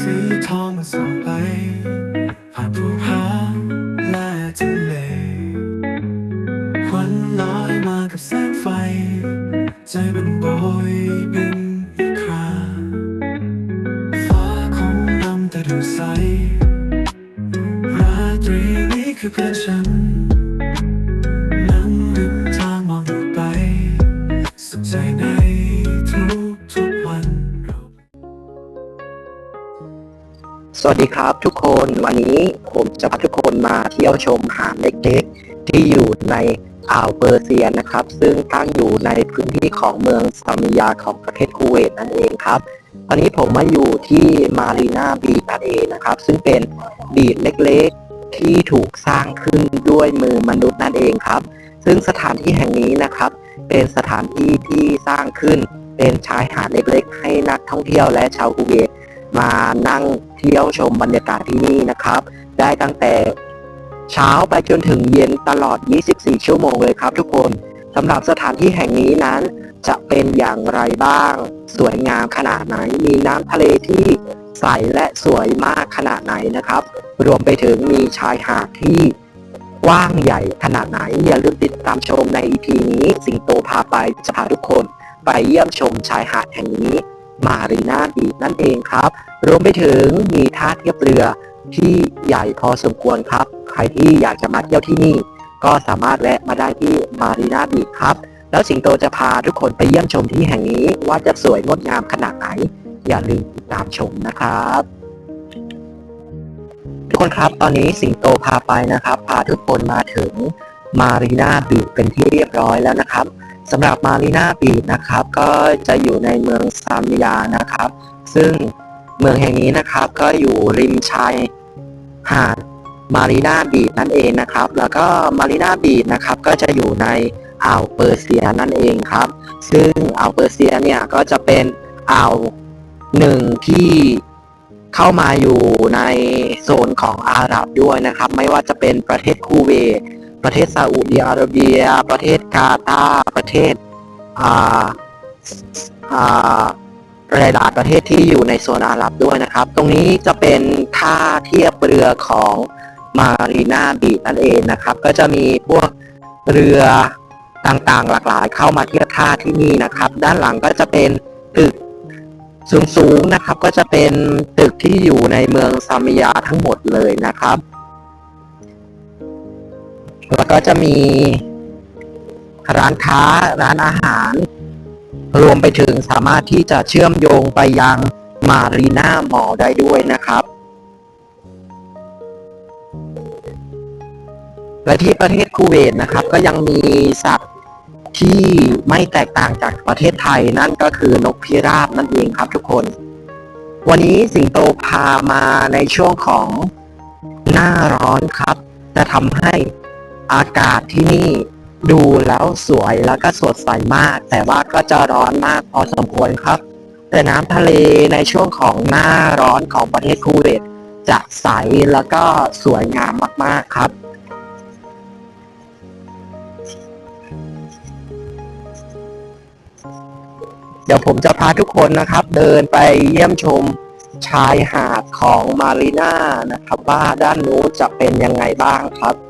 สีทองมันส่องไป สวัสดีครับทุกคนวันนี้ผมจะพาทุกคนมาเที่ยวชมหาดเล็กๆ ที่อยู่ในอ่าวเปอร์เซียนะครับ ซึ่งตั้งอยู่ในพื้นที่ของเมืองซามิยาของประเทศคูเวตนั่นเองครับตอนนี้ผมมาอยู่ที่มารีนาบีชนั่นเองนะครับ ซึ่งเป็นบีชเล็กๆที่ถูกสร้างขึ้นด้วยมือมนุษย์นั่นเองครับ ซึ่งสถานที่แห่งนี้นะครับ เป็นสถานที่ที่สร้างขึ้นเป็นชายหาดเล็กๆ ให้นักท่องเที่ยวและชาวคูเวต มานั่งเที่ยวชมบรรยากาศที่นี่นะครับ ได้ตั้งแต่เช้าไปจนถึงเย็นตลอด 24 ชั่วโมงเลยครับทุกคนสำหรับสถานที่แห่งนี้นั้นจะเป็นอย่างไรบ้าง สวยงามขนาดไหน มีน้ำทะเลที่ใสและสวยมากขนาดไหนนะครับ รวมไปถึงมีชายหาดที่กว้างใหญ่ขนาดไหน อย่าลืมติดตามชมใน EP นี้ สิงโตพาไปจะพาทุกคน ไปเยี่ยมชมชายหาดแห่งนี้ มารีนาบีชนั่นเองครับ รวมไปถึงมีท่าเทียบเรือที่ใหญ่พอสมควรครับ ใครที่อยากจะมาเที่ยวที่นี่ ก็สามารถแวะมาได้ที่มารีนาบีชครับ แล้วสิงโตจะพาทุกคนไปเยี่ยมชมที่แห่งนี้ว่าจะสวยงดงามขนาดไหน อย่าลืมติดตามชมนะครับ ทุกคนครับตอนนี้สิงโตพาไปนะครับ พาทุกคนมาถึงมารีนาบีชเป็นที่เรียบร้อยแล้วนะครับ สำหรับมารีนาบีชนะครับ ก็จะอยู่ในเมืองซามยานะครับ ซึ่งเมืองแห่งนี้นะครับก็อยู่ริมชายหาดมารีนาบีชนั่นเองนะครับ แล้วก็มารีนาบีชนะครับก็จะอยู่ในอ่าวเปอร์เซียนั่นเองครับ ซึ่งอ่าวเปอร์เซียเนี่ยก็จะเป็นอ่าวหนึ่งที่เข้ามาอยู่ในโซนของอาหรับด้วยนะครับ ไม่ว่าจะเป็นประเทศคูเวต ประเทศซาอุดิอาระเบีย ประเทศกาตาร์ประเทศอ่าอ่าหลายๆประเทศที่อยู่ในโซนอาหรับด้วยนะครับ ตรงนี้จะเป็นท่าเทียบเรือของมารีนาบีนั่นเองนะครับ ก็จะมีพวกเรือต่างๆ หลากหลายเข้ามาเทียบท่าที่นี่นะครับ ด้านหลังก็จะเป็นตึกสูงๆนะครับ ก็จะเป็นตึกที่อยู่ในเมืองซามิยาทั้งหมดเลยนะครับ แล้วก็จะมีร้านค้าร้านอาหาร รวมไปถึงสามารถที่จะเชื่อมโยงไปยังมารีน่ามอลได้ด้วยนะครับ และที่ประเทศคูเวตนะครับ ก็ยังมีสัตว์ที่ไม่แตกต่างจากประเทศไทยนั่นก็คือนกพิราบนั่นเองครับทุกคน วันนี้สิงโตพามาในช่วงของหน้าร้อนครับ จะทำให้ อากาศที่นี่ดูแล้วสวยแล้วก็สดใสมาก แต่ว่าก็จะร้อนมากพอสมควรครับ แต่น้ำทะเลในช่วงของหน้าร้อนของประเทศคูเวตจะใสแล้วก็สวยงามมาก ๆ ครับเดี๋ยวผมจะพาทุกคนนะครับ เดินไปเยี่ยมชมชายหาดของมารีน่านะครับ ว่าด้านนู้นจะเป็นยังไงบ้างครับ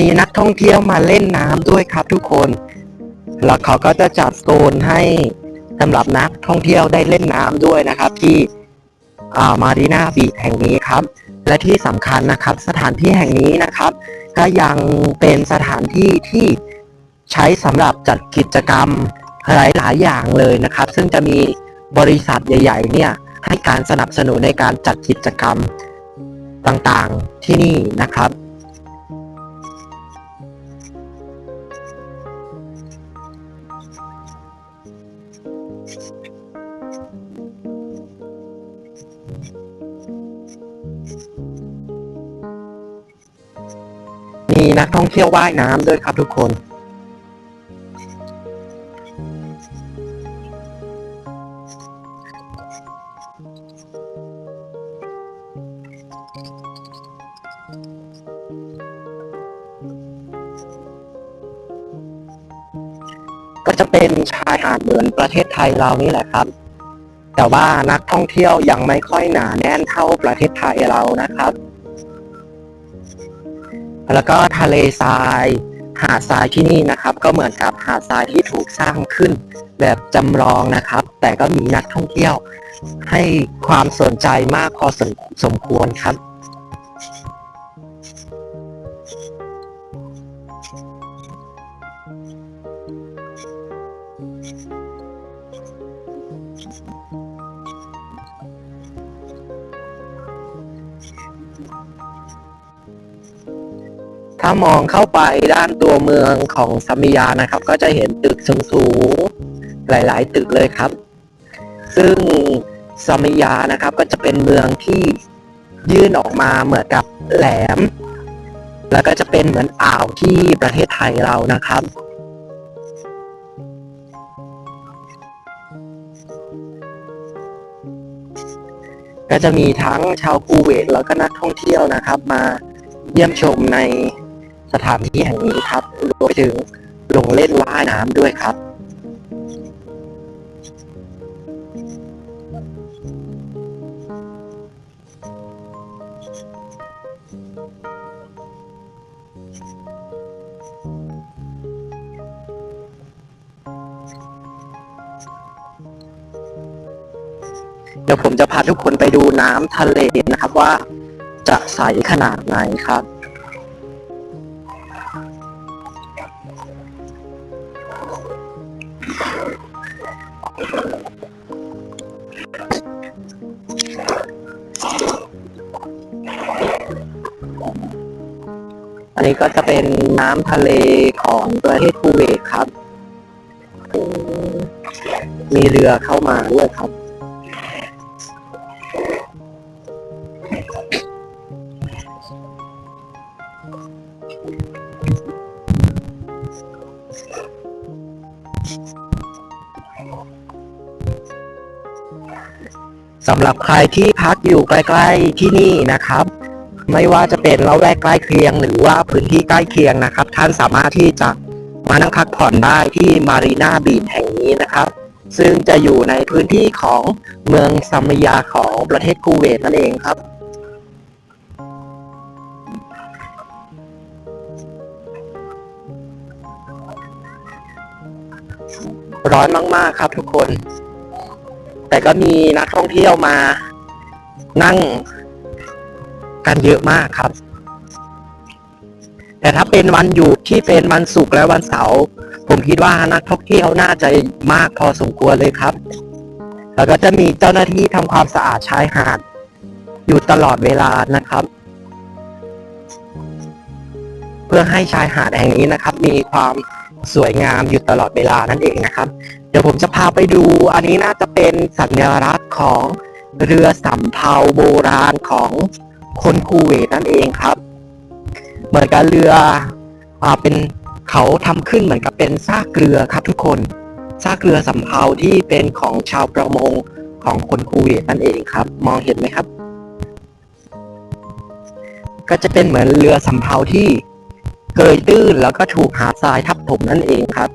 มีนักท่องเที่ยวมาเล่นน้ำด้วยครับทุกคน แล้วเขาก็จะจัดโซนให้สำหรับนักท่องเที่ยวได้เล่นน้ำด้วยนะครับ ที่มารีนาบีแห่งนี้ครับ และที่สำคัญนะครับ สถานที่แห่งนี้นะครับ ก็ยังเป็นสถานที่ที่ใช้สำหรับจัดกิจกรรมหลาย ๆ อย่างเลยนะครับ ซึ่งจะมีบริษัทใหญ่ ๆ เนี่ยให้การสนับสนุนในการจัดกิจกรรมต่าง ๆ ที่นี่นะครับ มีนักท่องเที่ยวว่ายน้ำด้วยครับทุกคน ก็จะเป็นชายหาดเหมือนประเทศไทยเรานี่แหละครับ แต่ว่านักท่องเที่ยวยังไม่ค่อยหนาแน่นเท่าประเทศไทยเรานะครับ แล้วก็ทะเลทรายหาดทรายที่นี่นะครับ ก็เหมือนกับหาดทรายที่ถูกสร้างขึ้นแบบจำลองนะครับ แต่ก็มีนักท่องเที่ยวให้ความสนใจมากพอสมสมควรครับ ถ้ามองเข้าไปด้านตัวเมืองของซัมมิยานะครับ ก็จะเห็นตึกสูงๆหลาย ๆ ตึกเลยครับ ซึ่งซัมมิยานะครับก็จะเป็นเมืองที่ยื่นออกมาเหมือนกับแหลม แล้วก็จะเป็นเหมือนอ่าวที่ประเทศไทยเรานะครับ ก็จะมีทั้งชาวคูเวตแล้วก็นักท่องเที่ยวนะครับ มาเยี่ยมชมในสถานที่แห่งนี้ครับรวมไปถึงลงเล่นว่ายน้ำด้วยครับ ดี๋ยวผมจะพาทุกคนไปดูน้ำทะเลนะครับว่าจะใสขนาดไหนครับอันนี้ก็จะเป็นน้ำทะเลของประเทศคูเวตครับ มีเรือเข้ามาด้วยครับ สำหรับใครที่พักอยู่ใกล้ ๆที่นี่นะครับ ไม่ว่าจะเป็นละแวกใกล้เคียง หรือว่าพื้นที่ใกล้เคียงนะครับ ท่านสามารถที่จะมานั่งพักผ่อนได้ที่มารีนาบีชแห่งนี้นะครับ ซึ่งจะอยู่ในพื้นที่ของเมืองซัมมยาของประเทศคูเวตนั่นเองครับ ร้อนมาก ๆ ครับทุกคน แต่ก็มีนักท่องเที่ยวมานั่งกันเยอะมากครับ แต่ถ้าเป็นวันหยุดที่เป็นวันศุกร์และวันเสาร์ผมคิดว่านักท่องเที่ยวน่าจะมากพอสมควรเลยครับ แล้วก็จะมีเจ้าหน้าที่ทำความสะอาดชายหาด อยู่ตลอดเวลานะครับ เพื่อให้ชายหาดแห่งนี้นะครับ มีความ สวยงามอยู่ตลอดเวลานั่นเองนะครับ เดี๋ยวผมจะพาไปดูอันนี้น่าจะเป็นสัญลักษณ์ของเรือสำเภาโบราณของคนคูเวตนั่นเองครับ เหมือนกับเรืออ่าเป็นเขาทำขึ้นเหมือนกับเป็นซากเรือครับทุกคนซากเรือสำเภาที่เป็นของชาวประมงของคนคูเวตนั่นเองครับ มองเห็นไหมครับ ก็จะเป็นเหมือนเรือสำเภาที่ เกยตื้นแล้วก็ถูกหาดทรายทับถมนั่นเองครับ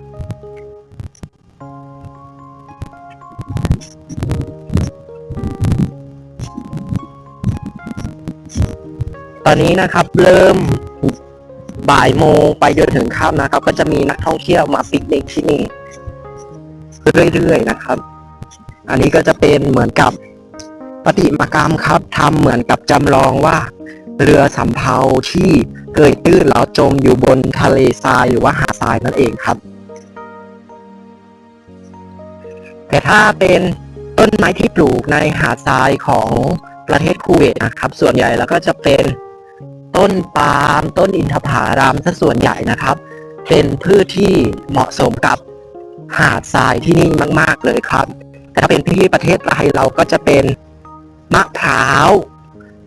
ตอนนี้นะครับเริ่มบ่ายโมงไปจนถึงค่ำนะครับ ก็จะมีนักท่องเที่ยวมาปิกนิกที่นี่เรื่อยๆนะครับ อันนี้ก็จะเป็นเหมือนกับปฏิมากรรมครับทำเหมือนกับจำลองว่า เรือสำเภาที่เกยตื้นแล้วจมอยู่บนทะเลทรายหรือว่าหาดทรายนั่นเองครับ แต่ถ้าเป็นต้นไม้ที่ปลูกในหาดทรายของประเทศคูเวตนะครับ ส่วนใหญ่แล้วก็จะเป็นต้นปาล์มต้นอินทผาลัมซะส่วนใหญ่นะครับ เป็นพืชที่เหมาะสมกับหาดทรายที่นี่มาก ๆเลยครับ แต่ถ้าเป็นที่ประเทศไทยเราก็จะเป็นมะพร้าว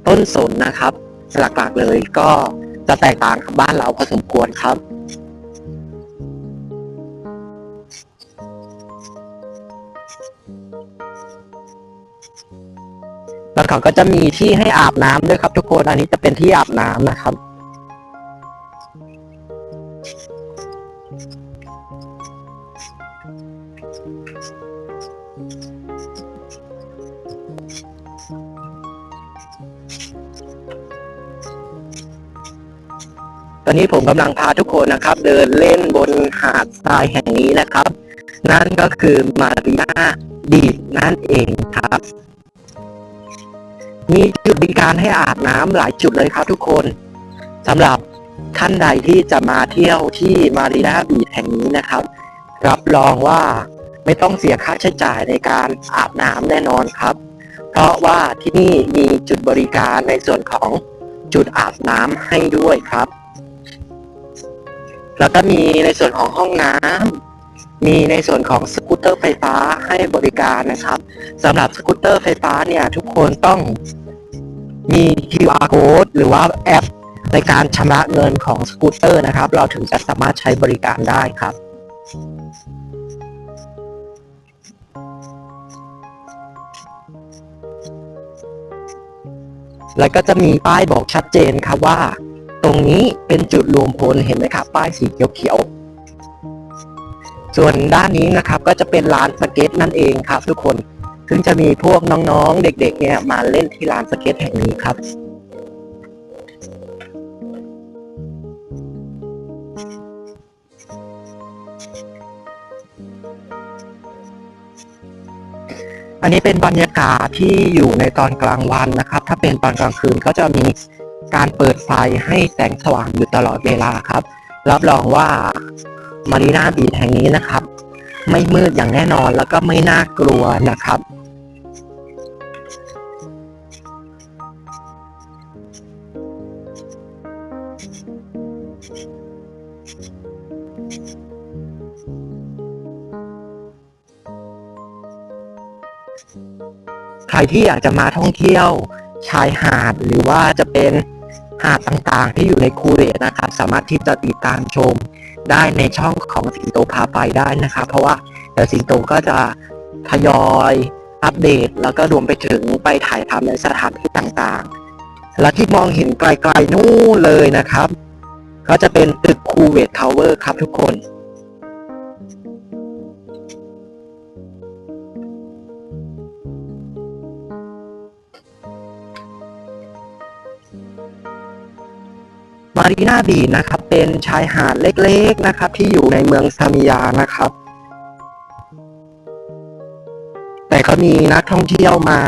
ต้นสนนะครับ หลักๆเลยก็จะแตกต่างกับบ้านเราพอสมควรครับ แล้วเขาก็จะมีที่ให้อาบน้ำด้วยครับ ทุกคนอันนี้จะเป็นที่อาบน้ำนะครับ ตอนนี้ผมกำลังพาทุกคนนะครับ เดินเล่นบนหาดทรายแห่งนี้นะครับ นั่นก็คือมารีนาบีชนั่นเองครับ มีจุดบริการให้อาบน้ำหลายจุดเลยครับทุกคนสำหรับท่านใดที่จะมาเที่ยวที่มารีนาบีชแห่งนี้นะครับ รับรองว่าไม่ต้องเสียค่าใช้จ่ายในการอาบน้ำแน่นอนครับ เพราะว่าที่นี่มีจุดบริการในส่วนของจุดอาบน้ำให้ด้วยครับ แล้วก็มีในส่วนของห้องน้ำมีในส่วนของสกูตเตอร์ไฟฟ้าให้บริการนะครับสำหรับสกูตเตอร์ไฟฟ้าเนี่ยทุกคนต้องมี QR code หรือว่าแอปในการชำระเงินของสกูตเตอร์นะครับ เราถึงจะสามารถใช้บริการได้ครับ แล้วก็จะมีป้ายบอกชัดเจนครับว่า ตรงนี้เป็นจุดรวมพลเห็นไหมครับ ป้ายสีเขียวๆ ส่วนด้านนี้นะครับก็จะเป็นลานสเก็ตนั่นเองครับ ทุกคนซึ่งจะมีพวกน้องๆ เด็กๆ เนี่ยมาเล่นที่ลานสเก็ตแห่งนี้ครับ อันนี้เป็นบรรยากาศที่อยู่ในตอนกลางวันนะครับ ถ้าเป็นตอนกลางคืนก็จะมี การเปิดไฟให้แสงสว่างอยู่ตลอดเวลาครับ รับรองว่ามารีนาบีแห่งนี้นะครับ ไม่มืดอย่างแน่นอนแล้วก็ไม่น่ากลัวนะครับใครที่อยากจะมาท่องเที่ยวชายหาดหรือว่าจะเป็น หาดต่างๆ ที่อยู่ในคูเวตนะครับ สามารถที่จะติดตามชมได้ในช่องของสิงโตพาไปได้นะครับ เพราะว่าเดี๋ยวสิงโตก็จะทยอยอัปเดต แล้วก็รวมไปถึงไปถ่ายทำในสถานที่ต่างๆ และที่มองเห็นไกลๆนู่นเลยนะครับ ก็จะเป็นตึกคูเวตทาวเวอร์ครับทุกคน มารีนาบีนะครับเป็นชายหาดเล็กๆนะครับที่อยู่ในเมืองซามิยานะครับ แต่ก็มีนักท่องเที่ยวมา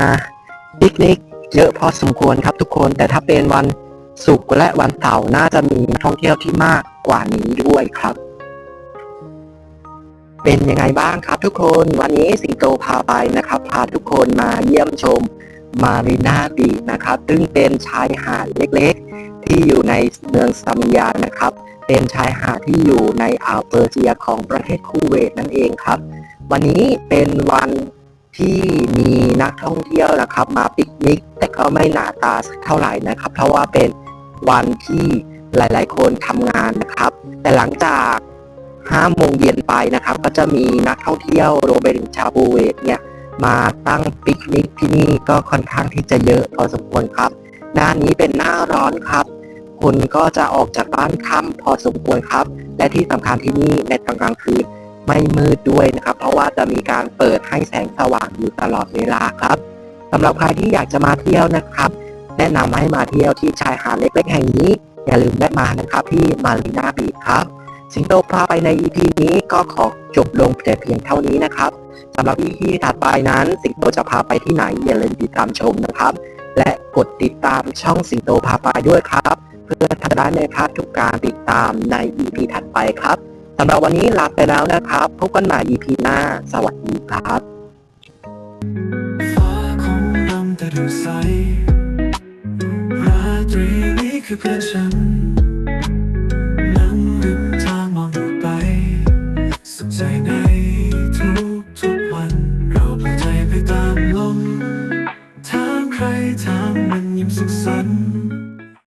ปิกนิกเยอะพอสมควรครับทุกคนแต่ถ้าเป็นวันศุกร์และวันเสาร์น่าจะมีนักท่องเที่ยวที่มากกว่านี้ด้วยครับ เป็นยังไงบ้างครับทุกคนวันนี้สิงโตพาไปนะครับ พาทุกคนมาเยี่ยมชม มารีนาบีนะครับ ซึ่งเป็นชายหาดเล็กๆ ที่อยู่ในเมืองซามิยานะครับ เป็นชายหาดที่อยู่ในอ่าวเปอร์เซียของประเทศคูเวตนั่นเองครับ วันนี้เป็นวันที่มีนักท่องเที่ยวนะครับ มาปิกนิก แต่ก็ไม่หนาตาสักเท่าไหร่นะครับ เพราะว่าเป็นวันที่หลาย ๆ คนทำงานนะครับ แต่หลังจาก5โมงเย็นไปนะครับ ก็จะมีนักท่องเที่ยวรวมไปถึงชาวคูเวตเนี่ย มาตั้งปิกนิกที่นี่ก็ค่อนข้างที่จะเยอะพอสมควรครับ หน้านี้เป็นหน้าร้อนครับคนก็จะออกจากบ้านค่ำพอสมควรครับ และที่สำคัญที่นี่ในตอนกลางคืนไม่มืดด้วยนะครับ เพราะว่าจะมีการเปิดให้แสงสว่างอยู่ตลอดเวลาครับสำหรับใครที่อยากจะมาเที่ยวนะครับ แนะนำให้มาเที่ยวที่ชายหาดเล็กๆแห่งนี้ อย่าลืมแวะมานะครับที่มารีนาบีครับ สิงโตพาไปใน EP นี้ก็ขอจบลงแต่เพียงเท่านี้นะครับ สำหรับ EP ถัดไปนั้น สิงโตจะพาไปที่ไหนอย่าลืมติดตามชมนะครับ และกดติดตามช่องสิงโตพาไปด้วยครับ เพื่อท่านจะได้ไม่พลาดทุกการติดตามใน EP ถัดไปครับสำหรับวันนี้ลาไปแล้วนะครับ พบกันใหม่ EP หน้า สวัสดีครับฟ้าคงดำแต่ดูใสราตรีนี้คือเพื่อนฉัน